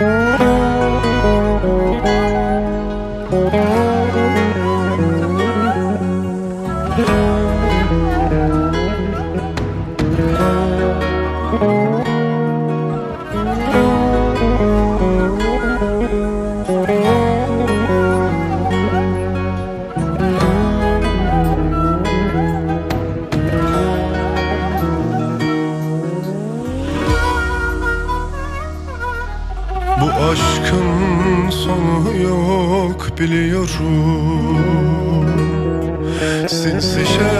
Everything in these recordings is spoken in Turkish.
Bu sonu yok biliyorum. Sinsişe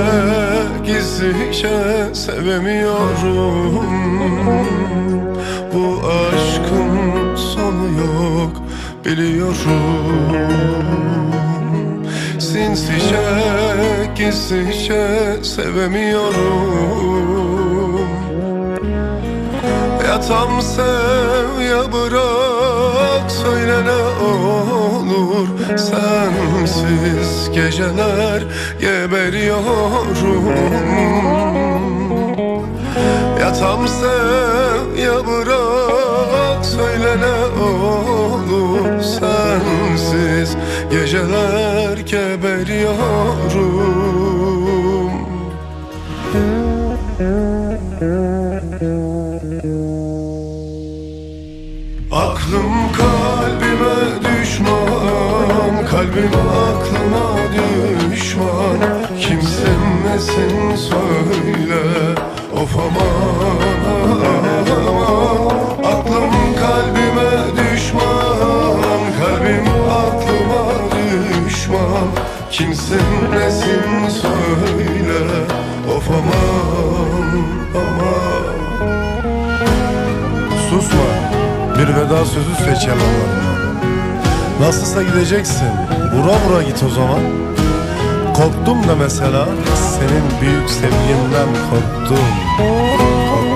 gizlice sevemiyorum. Bu aşkın sonu yok biliyorum. Sinsişe gizlice sevemiyorum. Ya tam sev ya bırak söyle ne olur Sensiz geceler geberiyorum. Ya tam sev ya bırak söyle ne olur Sensiz geceler geberiyorum Aklım kalbime düşman Kalbim aklıma düşman. Kimsin nesin söyle Of aman. Aklım kalbime düşman Kalbim aklıma düşman. Kimsin nesin söyle sözü seç yalanlarına. Nasılsa gideceksin. Vura vura git o zaman. Korktum da mesela senin büyük sevginden korktum. Korktum.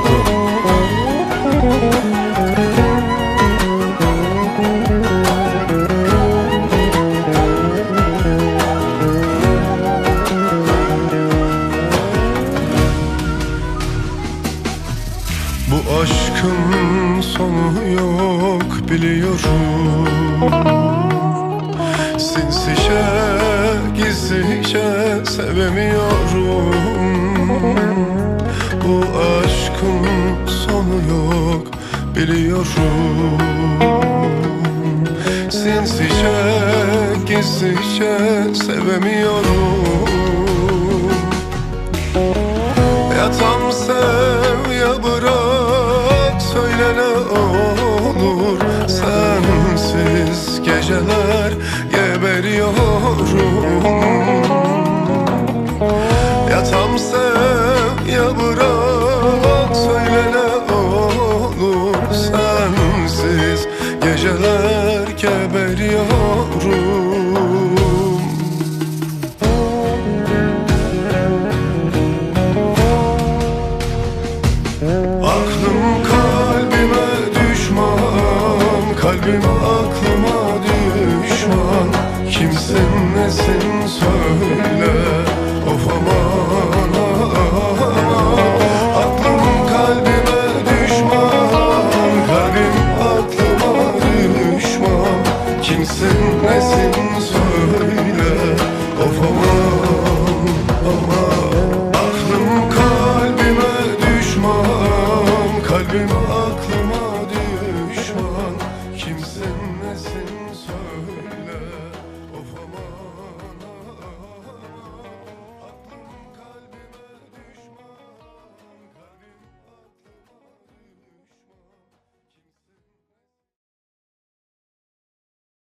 Aşkın sonu yok biliyorum. Sinsişe gizlice sevemiyorum. Bu aşkın sonu yok biliyorum. Sinsişe gizlice sevemiyorum Kalbim so